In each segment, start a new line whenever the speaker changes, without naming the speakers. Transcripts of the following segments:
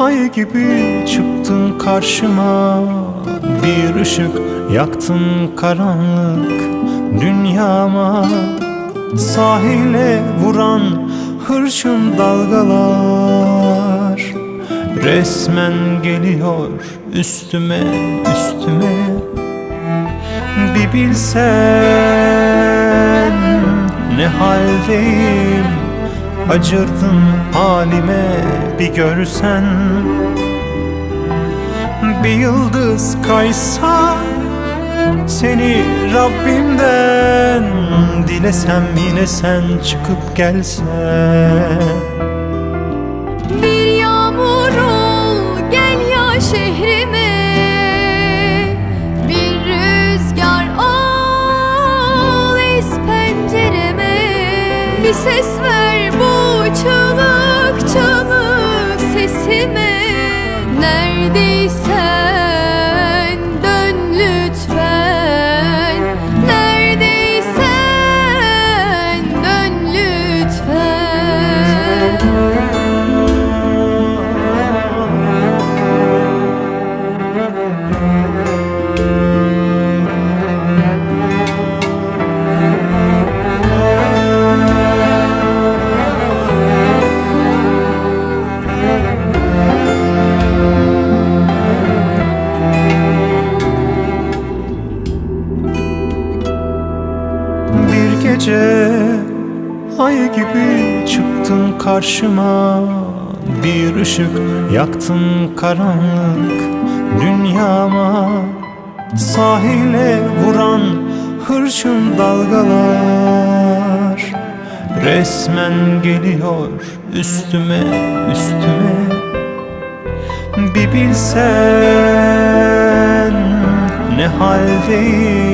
Ay gibi çıktın karşıma Bir ışık yaktın karanlık dünyama. Sahile vuran hırçın dalgalar Resmen geliyor üstüme üstüme. Bir bilsen ne haldeyim Acırdın halime bir görsen. Bir yıldız kaysa Seni Rabbimden Dilesem yine sen çıkıp gelsen.
Bir yağmur ol gel ya şehrime. Bir ses ver bu çığlık sesime
ay gibi çıktın karşıma. Bir ışık yaktın karanlık dünyama. Sahile vuran hırçın dalgalar Resmen geliyor üstüme üstüme. Bir bilsen ne haldeyim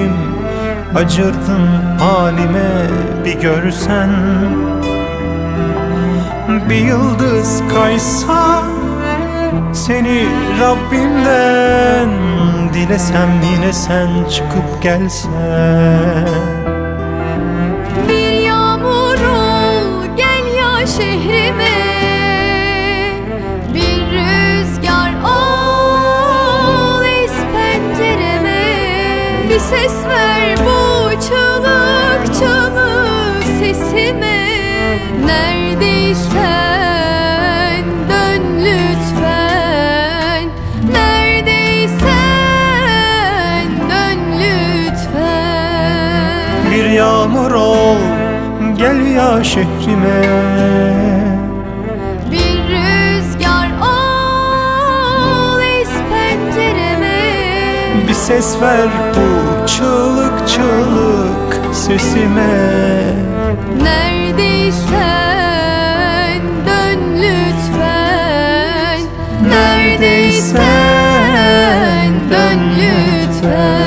Acırdın halime bir görsen. Bir yıldız kaysa Seni Rabbimden Dilesem yine sen çıkıp gelsen.
Bir yağmur ol gel ya şehrime. Ses ver çığlık sesime. Neredeysen dön lütfen. Neredeysen dön lütfen.
Bir yağmur ol gel ya şehrime.
Bir rüzgar es pencereme.
Bir ses ver bu çığlık çığlık sesime.
Neredeysen dön lütfen. Neredeysen dön lütfen